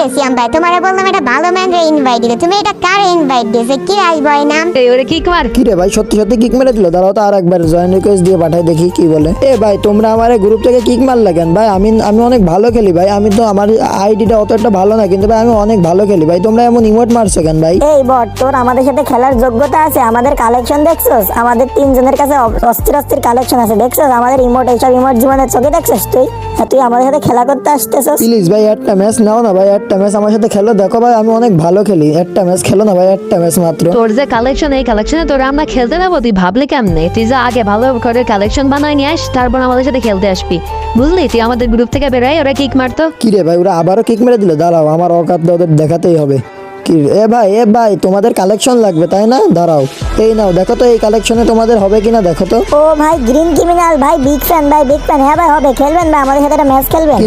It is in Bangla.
রে সিয়াম ভাই তোমারে বললাম এটা ভালো ম্যান রে ইনভাইট দিতে তুমি এটা কারে ইনভাইট দিয়েছে? কি আসব এই নাম? এই ওরে কিক মার। কি রে ভাই সত্যি সত্যি কিক মেরে দিল? দাঁড়াও তো আর একবার জয়েন রিকোয়েস্ট দিয়ে পাঠাই দেখি কি বলে। এ ভাই তোমরা আমার গ্রুপ থেকে কিক মারলে কেন? ভাই আমি আমি অনেক ভালো খেলি ভাই। আমি তো আমার আইডিটা অত একটা ভালো না কিন্তু ভাই আমি অনেক ভালো খেলি ভাই। তোমরা এমন ইমোট মারছো কেন ভাই? এই বট তোর আমাদের সাথে খেলার যোগ্যতা আছে। আমাদের কালেকশন দেখছস? আমাদের তিনজনের কাছে অস্থির অস্থির কালেকশন আছে। দেখছস? আমাদের ইমোট এইসব ইমোট জীবনের চোখে দেখছস তুই? আর তুই আমাদের সাথে খেলা করতে আসতেছস? প্লিজ ভাই একটা ম্যাচ নাও না ভাই একটা ম্যাচ আমার সাথে খেলো। দেখো ভাই আমি অনেক ভালো খেলি। একটা ম্যাচ খেলো না ভাই একটা ম্যাচ মাত্র। তোর যে কালেকশন এই কালেকশনে তোরা আমরা খেলতে দেবো তুই ভাবলি কেমনে? তুই যে আগে ভালো করে কালেকশন বানাই নিয়ে আস তারপর আমাদের সাথে খেলতে আসবি। বুঝলি? তুই আমাদের গ্রুপ থেকে বেরোয় ওরা কিক মারতো। কি রে ভাই ওরা আবারও কিক মেরে দিল? দাঁড়াও আমার অকাত ওদের দেখাতেই হবে। কি রে? এ ভাই এ ভাই তোমাদের কালেকশন লাগবে তাই না? দাঁড়াও। এই নাও দেখো তো এই কালেকশনে তোমাদের হবে কিনা দেখো তো। ও ভাই গ্রিন ক্রিমিনাল ভাই বিগ ফ্যান ভাই বিগ ফ্যান হ্যাঁ ভাই হবে খেলবেন ভাই আমাদের সাথে একটা ম্যাচ খেলবেন।